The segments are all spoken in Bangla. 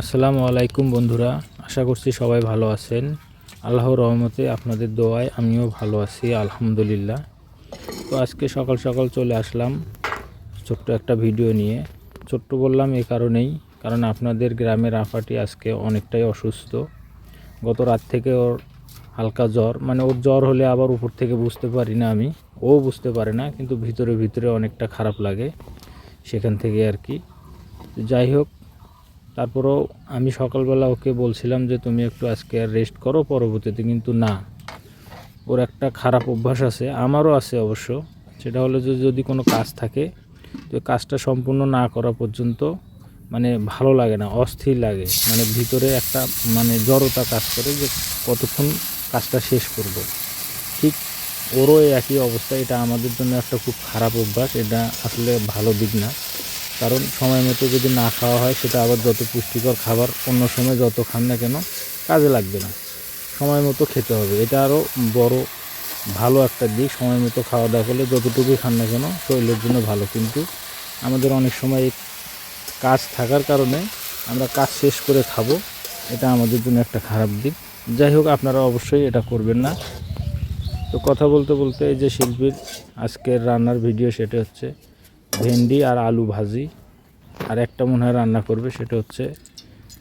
আসসালামু আলাইকুম বন্ধুরা, আশা করছি সবাই ভালো আছেন। আল্লাহর রহমতে আপনাদের দোয়ায় আমিও ভালো আছি, আলহামদুলিল্লাহ। তো আজকে সকাল সকাল চলে আসলাম ছোট্ট একটা ভিডিও নিয়ে। ছোট্ট বললাম এ কারণেই, কারণ আপনাদের গ্রামের আফাটি আজকে অনেকটাই অসুস্থ। গত রাত থেকে ওর হালকা জ্বর মানে ওর জ্বর হলে আবার উপর থেকে বুঝতে পারি না আমি, ও বুঝতে পারে না, কিন্তু ভিতরে ভিতরে অনেকটা খারাপ লাগে সেখান থেকে আর কি। যাই হোক তারপরেও আমি সকালবেলা ওকে বলছিলাম যে, তুমি একটু আজকে আর রেস্ট করো পরবর্তীতে। কিন্তু না, ওর একটা খারাপ অভ্যাস আছে, আমারও আছে অবশ্য। সেটা হলো যে, যদি কোনো কাজ থাকে, তো কাজটা সম্পূর্ণ না করা পর্যন্ত মানে ভালো লাগে না, অস্থির লাগে। মানে ভিতরে একটা মানে জড়তা কাজ করে যে, কতক্ষণ কাজটা শেষ করব। ঠিক ওরও একই অবস্থা, এটা আমাদের জন্য একটা খুব খারাপ অভ্যাস, এটা আসলে ভালো দিক না। কারণ সময় মতো যদি না খাওয়া হয়, সেটা আবার যত পুষ্টিকর খাবার অন্য সময় যত খান না কেন, কাজে লাগবে না। সময় মতো খেতে হবে। এটা আরও বড়, ভালো একটা দিক। সময় মতো খাওয়া দাওয়া করলে যতটুকুই খান না কেন, শরীরের জন্য ভালো। কিন্তু আমাদের অনেক সময় কাজ থাকার কারণে আমরা কাজ শেষ করে খাব। এটা আমাদের জন্য একটা খারাপ দিক। যাই হোক, আপনারা অবশ্যই এটা করবেন না। তো কথা বলতে বলতে এই যে শিল্পীর আজকের রান্নার ভিডিও, সেটা হচ্ছে ভেন্ডি আর আলু ভাজি। আর একটা মনে হয় রান্না করবে, সেটা হচ্ছে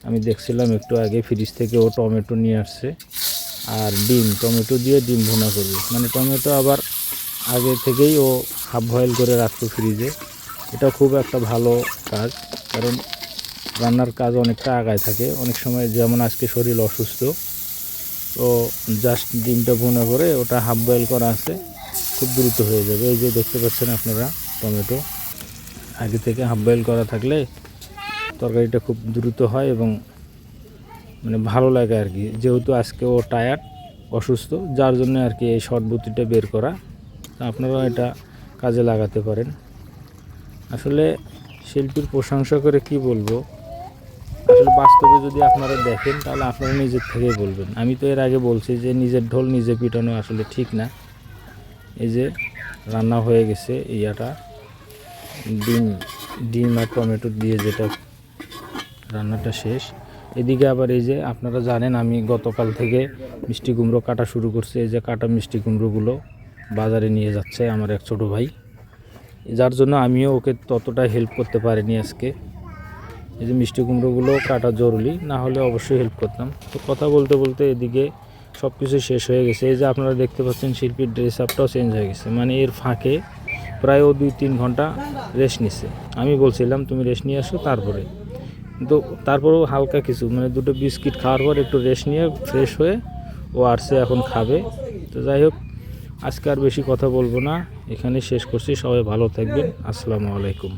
আমি দেখছিলাম একটু আগে ফ্রিজ থেকে ও টমেটো নিয়ে আসছে আর ডিম, টমেটো দিয়ে ডিম ভুনা করবে। মানে টমেটো আবার আগে থেকেই ও হাফ বয়েল করে রাখতো ফ্রিজে এটা খুব একটা ভালো কাজ, কারণ রান্নার কাজ অনেকটা আগায় থাকে। অনেক সময় যেমন আজকে শরীর অসুস্থ তো জাস্ট ডিমটা ভুনা করে ওটা হাফ বয়েল করা আছে, খুব দ্রুত হয়ে যাবে। এই যে দেখতে পাচ্ছেন আপনারা টমেটো। আগে থেকে হাফ বয়েল করা থাকলে তরকারিটা খুব দ্রুত হয় এবং মানে ভালো লাগে আর কি। যেহেতু আজকে ও টায়ার্ড অসুস্থ, যার জন্য আর কি এই শর্ট বুদ্ধিটা বের করা। আপনারাও এটা কাজে লাগাতে পারেন। আসলে শিল্পীর প্রশংসা করে কি বলব? আসলে বাস্তবে যদি আপনারা দেখেন, তাহলে আপনারা নিজের থেকে বলবেন। আমি তো এর আগে বলছি যে নিজের ঢোল নিজে পিটানো আসলে ঠিক না। এই যে রান্না হয়ে গেছে, ইয়াটা। ডিম ডিম আর টমেটো দিয়ে যেটা রান্নাটা শেষ। এদিকে আবার এই যে আপনারা জানেন আমি গতকাল থেকে মিষ্টি কুমড়ো কাটা শুরু করছি। এই যে কাটা মিষ্টি কুমড়োগুলো বাজারে নিয়ে যাচ্ছে আমার এক ছোটো ভাই। যার জন্য আমিও ওকে ততটা হেল্প করতে পারিনি আজকে। এই যে মিষ্টি কুমড়োগুলো কাটা জরুরি, না হলে অবশ্যই হেল্প করতাম। তো কথা বলতে বলতে এদিকে সব কিছু শেষ হয়ে গেছে। এই যে আপনারা দেখতে পাচ্ছেন শিল্পীর ড্রেস আপটাও চেঞ্জ হয়ে গেছে। মানে এর ফাঁকে প্রায় ও দুই তিন ঘণ্টা রেস্ট নিছে। আমি বলছিলাম, তুমি রেস্ট নিয়ে আসো তারপরে। তো তারপরেও হালকা কিছু মানে দুটো বিস্কিট খাওয়ার পর একটু রেস্ট নিয়ে ফ্রেশ হয়ে ও আসছে এখন খাবে। তো যাই হোক, আজকে আর বেশি কথা বলব না। এখানে শেষ করছি। সবাই ভালো থাকবেন। আসসালামু আলাইকুম।